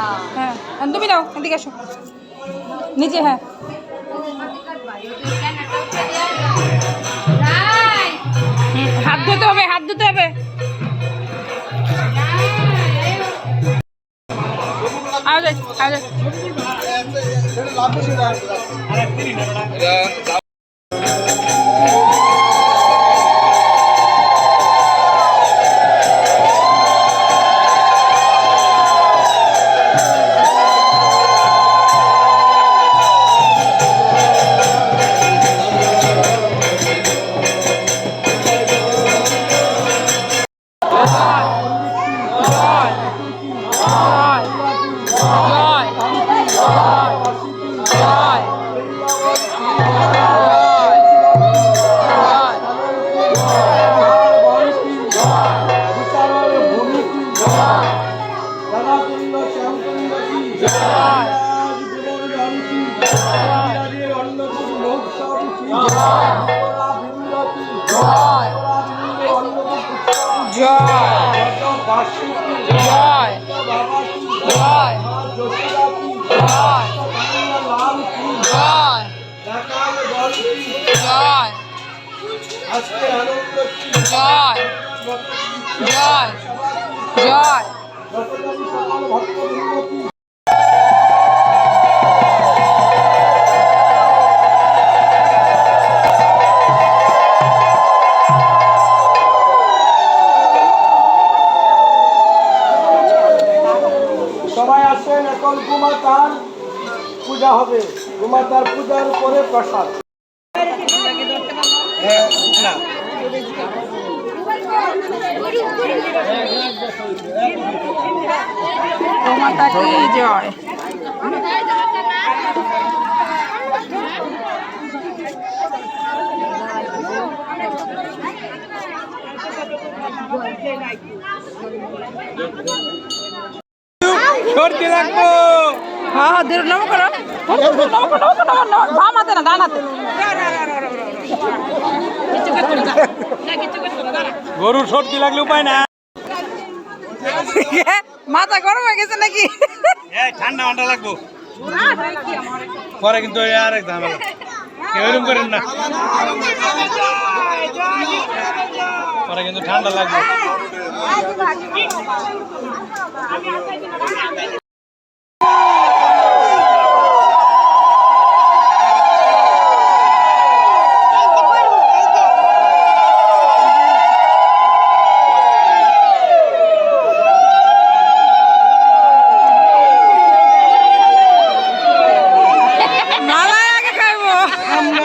হ্যাঁ, হ্যাঁ তুমি দাও এদিকে এসো। নিজে হ্যাঁ। হাত ধুতে হবে হাত ধুতে হবে। আজ আজ জয়। জয়। জয়। জয়। সবাই আসেন এখন গুমাতার পূজা হবে। গুমাতার পূজার পরে প্রসাদ। মাতা কি জয় সর্দি লাগবো। হ্যাঁ ধীরে নম করো। নম করো নম করো বাম হাতে না ডান হাতে গরুর সর্দি লাগলে উপায় না মাথা গরম হয়ে গেছে নাকি? ঠান্ডা ঠান্ডা লাগবো। পরে কিন্তু আর এক ঝামেলা। এরকম করেন না। পরে কিন্তু ঠান্ডা লাগবে।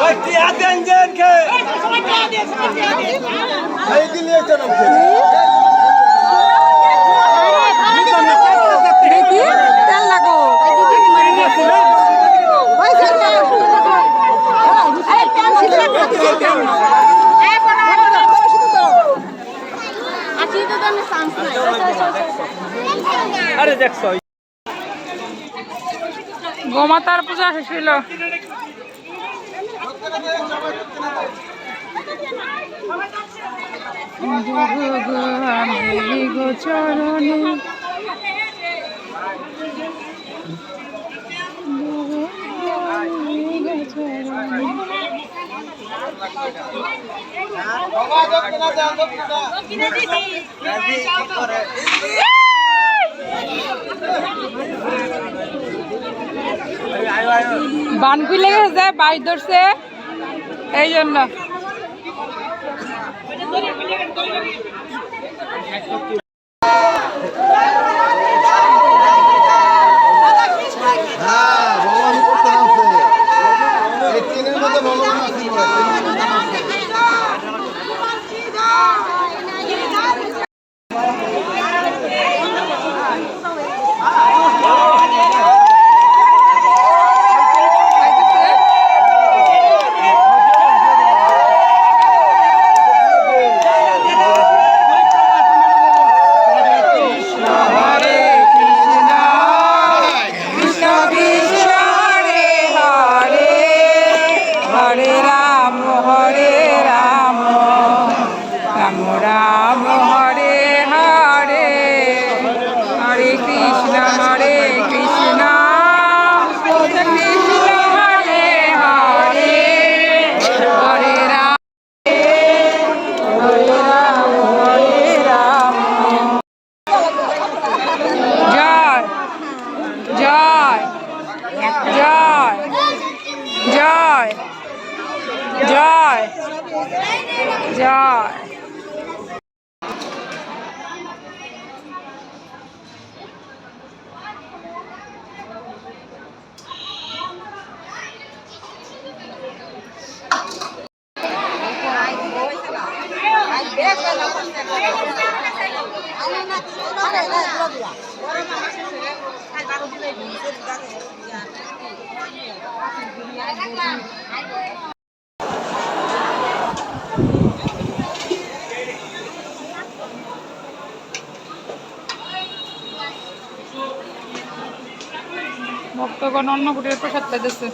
भक्ति आते हैं जैन के सही के लिए चलो अरे देख सो গোমাতার পূজা শেষ হইল চরণে বানকুই লেগে যায় বাইশ ধরছে। এই জন্য। হ্যাঁ ভগবান আছে। জয় জয় জয় জয় জয় ভক্তগণ অন্নকুটির প্রসাদ পেতেছে